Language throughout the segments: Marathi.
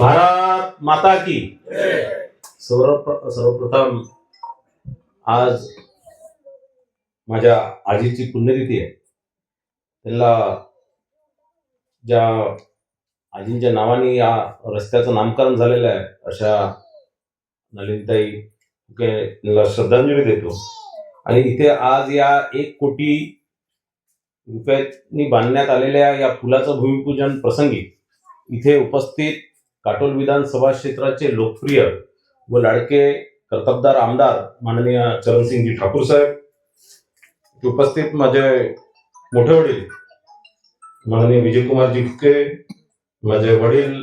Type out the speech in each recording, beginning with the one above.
भारत माता की। सर्व सर्वप्रथम आज माझ्या आजीची पुण्यतिथी आहे. त्यांना ज्या आजींच्या नावाने या रस्त्याचं नामकरण झालेलं आहे अशा नलिनताई श्रद्धांजली देतो. आणि इथे आज या एक कोटी रुपयांनी बांधण्यात आलेल्या या पुलाचं भूमिपूजन प्रसंगी इथे उपस्थित काटोल विधानसभा क्षेत्राचे लोकप्रिय व लाडके कर्तबदार आमदार माननीय चरणसिंगजी ठाकूर साहेब उपस्थित माझे मोठे वडील माननीय विजयकुमारजी फुके माझे वडील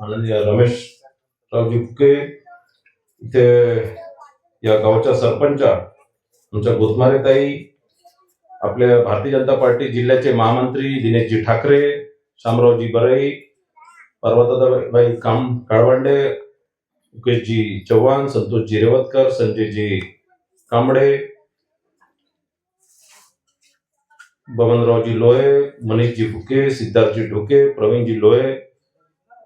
माननीय रमेश रावजी फुके इथे या गावच्या सरपंच आमच्या गोतमारेताई आपल्या भारतीय जनता पार्टी जिल्ह्याचे महामंत्री दिनेशजी ठाकरे शामरावजी बरई पर्वताबाई काम काळवंडे मुकेशजी चव्हाण संतोषजी रेवतकर संजयजी कांबडे बबनरावजी लोहे मनीषजी फुके सिद्धार्थजी ढोके प्रवीणजी लोहे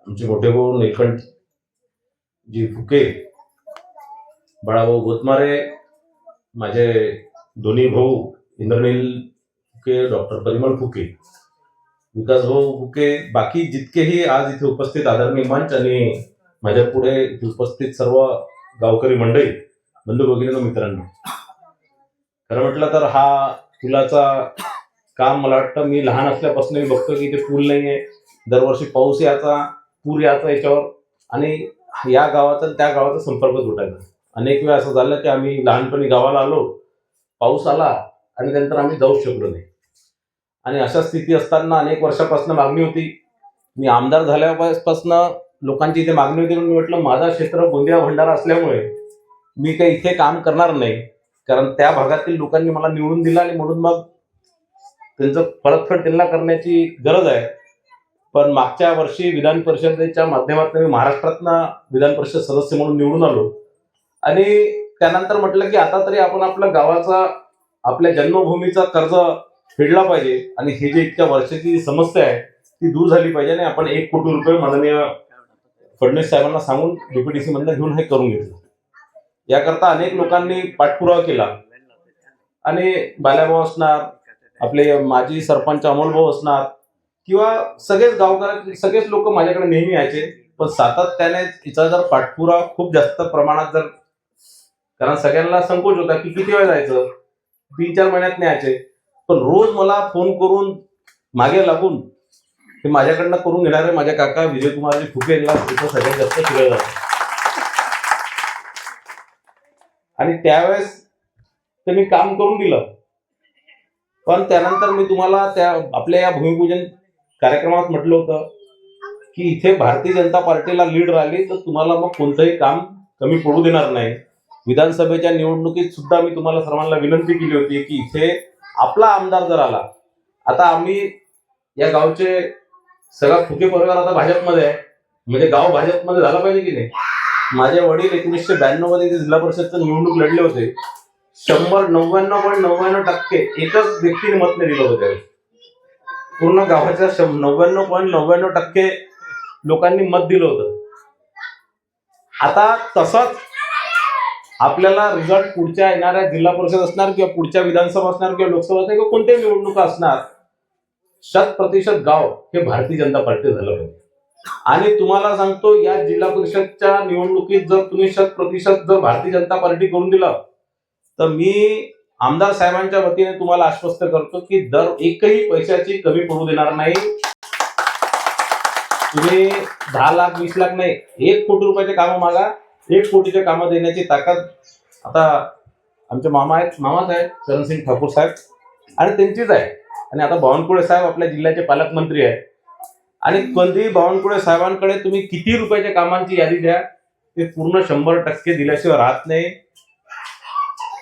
आमचे मोठे भाऊ निलकंठजी फुके बाळाभाऊ गोतमारे माझे दोन्ही भाऊ इंद्रनील फुके डॉक्टर परिमल फुके. विकास भाऊ फुके बाकी जितकेही आज इथे उपस्थित आदरणीय मंच आणि माझ्या पुढे इथे उपस्थित सर्व गावकरी मंडळी बंधू भगिनी मित्रांनो. खरं म्हटलं तर हा पुलाचा काम मला वाटतं मी लहान असल्यापासून मी बघतो की इथे पूल नाही आहे दरवर्षी पाऊस याचा पूर याचा याच्यावर आणि या गावाचा त्या गावाचा संपर्क तुटायचा. अनेक वेळा असं झालं की आम्ही लहानपणी गावाला आलो पाऊस आला आणि नंतर आम्ही जाऊ शकलो नाही. आणि अशा स्थिती असताना अनेक वर्षापासून मागणी होती. मी आमदार झाल्यापासून लोकांची इथे मागणी होती. म्हणून मी म्हटलं माझा क्षेत्र गोंदिया भंडारा असल्यामुळे मी काही इथे काम करणार नाही. कारण त्या भागातील लोकांनी मला निवडून दिलं आणि म्हणून मग त्यांचं परतफेड त्यांना करण्याची गरज आहे. पण मागच्या वर्षी विधान परिषदेच्या माध्यमातून मी महाराष्ट्रातनं विधान परिषद सदस्य म्हणून निवडून आलो. आणि त्यानंतर म्हटलं की आता तरी आपण आपल्या गावाचा आपल्या जन्मभूमीचा कर्ज फेडला पाहिजे. आणि ही जी इतक्या वर्षाची समस्या आहे ती दूर झाली पाहिजे आणि आपण एक कोटी रुपये माननीय फडणवीस साहेबांना सांगून डीपीडीसी मधनं घेऊन हे करून घेतलं. याकरता अनेक लोकांनी पाठपुरावा केला. आणि बाल्याभाऊ असणार आपले माजी सरपंच अमोल भाऊ असणार किंवा सगळेच गावकर सगळेच लोक माझ्याकडे नेहमी यायचे. पण सातत्याने तिचा जर पाठपुरावा खूप जास्त प्रमाणात जर कारण सगळ्यांना संकोच होता की किती वेळ जायचं? तीन चार महिन्यात न्यायचे. पण रोज मला फोन करून मागे लागून ते माझ्याकडनं करून घेणारे माझ्या काका विजयकुमारजी फुके यांना तिथं सगळ्यात जास्त फिरत जातं. आणि त्यावेळेस त्यांनी काम करून दिलं. पण त्यानंतर मी तुम्हाला त्या आपल्या या भूमिपूजन कार्यक्रमात म्हटलं होतं की इथे भारतीय जनता पार्टीला लीड राहिली तर तुम्हाला मग कोणतंही काम कमी पडू देणार नाही. विधानसभेच्या निवडणुकीत सुद्धा मी तुम्हाला सर्वांना विनंती केली होती की इथे आपला आमदार जर आला आता आम्ही या गावचे सगळा फुके परिवार आता भाजपमध्ये आहे. म्हणजे गाव भाजपमध्ये झाला पाहिजे की नाही? माझे वडील एकोणीसशे ब्याण्णवमध्ये ते जिल्हा परिषदचं निवडणूक लढले होते. शंभर नव्याण्णव पॉईंट नव्याण्णव टक्के एकच व्यक्तीने मत नाही दिलं होतं. पूर्ण गावाच्या नव्याण्णव पॉईंट नव्याण्णव टक्के लोकांनी मत दिलं होतं. आता तसंच आपल्याला रिझल्ट पुढच्या येणाऱ्या जिल्हा परिषद असणार किंवा पुढच्या विधानसभा असणार किंवा लोकसभा असणार किंवा कोणत्याही निवडणुका असणार शत प्रतिशत गाव हे भारतीय जनता पार्टी झालं पाहिजे. आणि तुम्हाला सांगतो या जिल्हा परिषदच्या निवडणुकीत जर तुम्ही शत प्रतिशत जर भारतीय जनता पार्टी करून दिलं तर मी आमदार साहेबांच्या वतीने तुम्हाला आश्वस्त करतो की दर एकही पैशाची कमी पडू देणार नाही. तुम्ही दहा लाख वीस लाख नाही एक कोटी रुपयाचे काम मागा. एक कोटीच्या कामात देण्याची ताकद आता आमचे मामा आहेत मामाच आहेत चरणसिंग ठाकूर साहेब. आणि त्यांचीच आहे. आणि आता बावनकुळे साहेब आपल्या जिल्ह्याचे पालकमंत्री आहेत. आणि कोणतेही बावनकुळे साहेबांकडे तुम्ही किती रुपयाच्या कामांची यादी द्या ते पूर्ण शंभर टक्के दिल्याशिवाय राहत नाही.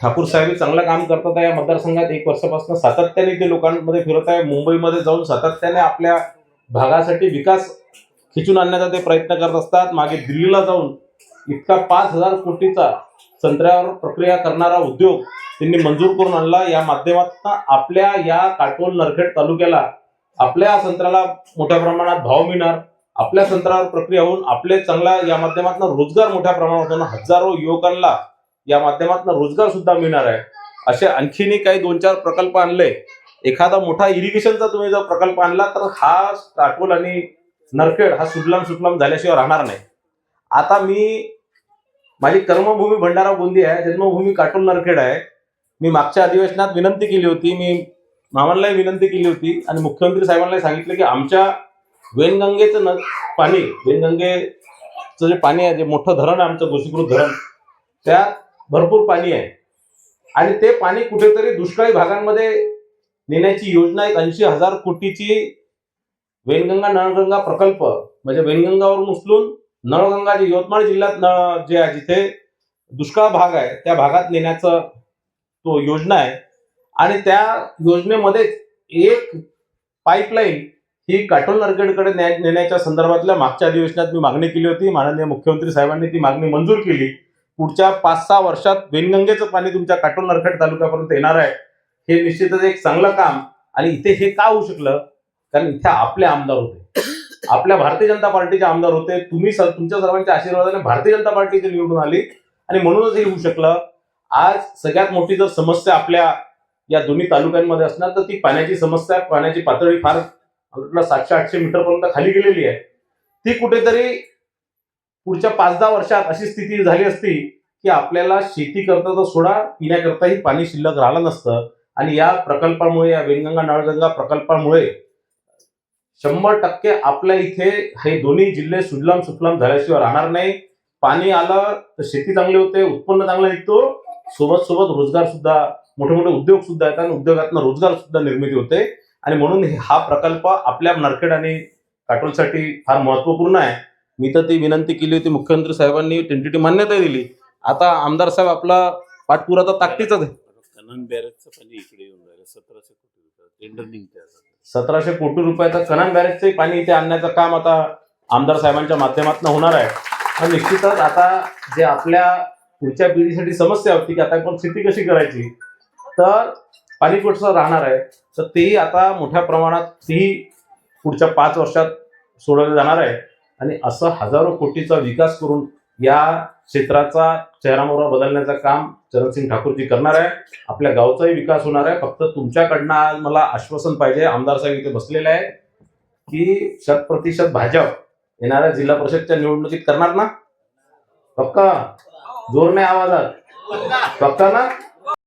ठाकूर साहेब चांगलं काम करतात आहे. या मतदारसंघात एक वर्षापासून सातत्याने ते लोकांमध्ये फिरत आहे. मुंबईमध्ये जाऊन सातत्याने आपल्या भागासाठी विकास खिचून आणण्याचा ते प्रयत्न करत असतात. मागे दिल्लीला जाऊन इतका पाच हजार कोटीचा संत्र्यावर प्रक्रिया करणारा उद्योग त्यांनी मंजूर करून आणला. या माध्यमातून आपल्या या काटोल नरखेड तालुक्याला आपल्या संत्र्याला मोठ्या प्रमाणात भाव मिळणार. आपल्या संत्र्यावर प्रक्रिया होऊन आपले चांगला या माध्यमातून रोजगार मोठ्या प्रमाणात होणार हजारो युवकांना या माध्यमातून रोजगार सुद्धा मिळणार आहे. असे आणखीनही काही दोन चार प्रकल्प आणले. एखादा मोठा इरिगेशनचा तुम्ही जर प्रकल्प आणला तर हा काटोल आणि नरखेड हा सुटलाम सुटलाम झाल्याशिवाय राहणार नाही. आता मी माझी कर्मभूमी भंडारा गोंदी आहे जन्मभूमी काटोल नरखेड आहे. मी मागच्या अधिवेशनात विनंती केली होती मी मामांनाही विनंती केली होती आणि मुख्यमंत्री साहेबांनाही सांगितलं की आमच्या वेनगंगेचं न पाणी वेनगंगेचं जे पाणी आहे जे मोठं धरण आहे आमचं गोसीकृत धरण त्यात भरपूर पाणी आहे. आणि ते पाणी कुठेतरी दुष्काळी भागांमध्ये नेण्याची योजना एक ऐंशी हजार कोटीची वेनगंगा नळगंगा प्रकल्प म्हणजे वेनगंगावरून उचलून नळगंगा जे यवतमाळ जिल्ह्यात नळ जे आहे जिथे दुष्काळ भाग आहे त्या भागात नेण्याचं तो योजना आहे. आणि त्या योजनेमध्ये एक पाईपलाईन ही काटोल नरखेडकडे न्या- नेण्याच्या संदर्भातल्या मागच्या अधिवेशनात मी मागणी केली होती. माननीय मुख्यमंत्री साहेबांनी ती मागणी मंजूर केली. पुढच्या पाच सहा वर्षात वेनगंगेचं पाणी तुमच्या काटोल नरखेड तालुक्यापर्यंत येणार आहे. हे निश्चितच एक चांगलं काम आणि इथे हे का होऊ शकलं? कारण इथे आपले आमदार होते. आपल्या भारतीय जनता पार्टीचे आमदार होते. तुम्ही सर तुमच्या सर्वांच्या आशीर्वादाने भारतीय जनता पार्टीची निवडून आली. आणि म्हणूनच हे होऊ शकलं. आज सगळ्यात मोठी जर समस्या आपल्या या दोन्ही तालुक्यांमध्ये असणार तर ती पाण्याची समस्या पाण्याची पातळी फार सातशे आठशे मीटर पर्यंत खाली गेलेली आहे. ती कुठेतरी पुढच्या पाच दहा वर्षात अशी स्थिती झाली असती की आपल्याला शेती करता तर सोडा पिण्याकरताही पाणी शिल्लक राहिलं नसतं. आणि या प्रकल्पामुळे या वेनगंगा नळगंगा प्रकल्पामुळे शंभर टक्के आपल्या इथे हे दोन्ही जिल्हे सुजलाम सुफलाम झाल्याशिवाय राहणार नाही. पाणी आलं तर शेती चांगली होते उत्पन्न चांगलं निघतो सोबत सोबत रोजगार सुद्धा मोठे मोठे उद्योग सुद्धा येतात आणि उद्योगातून रोजगार सुद्धा निर्मिती होते. आणि म्हणून हा प्रकल्प आपल्या नरखेड आणि काटोलसाठी फार महत्त्वपूर्ण आहे. मी तर ती विनंती केली होती मुख्यमंत्री साहेबांनी टेंटेटिव्ह मान्यता दिली. आता आमदार साहेब आपला पाठपुरा तर ताकदीचाच आहे. कनन बॅरेजचं पाणी इकडे येऊन राहिलं सतराशे कोटी टेंडर निघते सतराशे कोटी रुपयाचा कनान बॅरेजचे पाणी इथे आणण्याचं काम आता आमदार साहेबांच्या माध्यमातून होणार आहे. पण निश्चितच आता जे आपल्या पुढच्या पिढीसाठी समस्या होती की आता आपण शेती कशी करायची तर पाणी कुठचं राहणार आहे. तर तेही आता मोठ्या प्रमाणात तेही पुढच्या पाच वर्षात सोडवलं जाणार आहे. आणि असं हजारो कोटीचा विकास करून या क्षेत्राचा चेहरामोहरा बदलण्याचं काम चरणसिंग ठाकूरजी करणार आहे. आपल्या गावचाही विकास होणार आहे. फक्त तुमच्याकडनं आज मला आश्वासन पाहिजे आमदार साहेब इथे बसलेले आहे की शत प्रतिशत भाजप येणाऱ्या जिल्हा परिषदच्या निवडणुकीत करणार ना? पक्का? जोर नाही आवाजात. पक्का ना?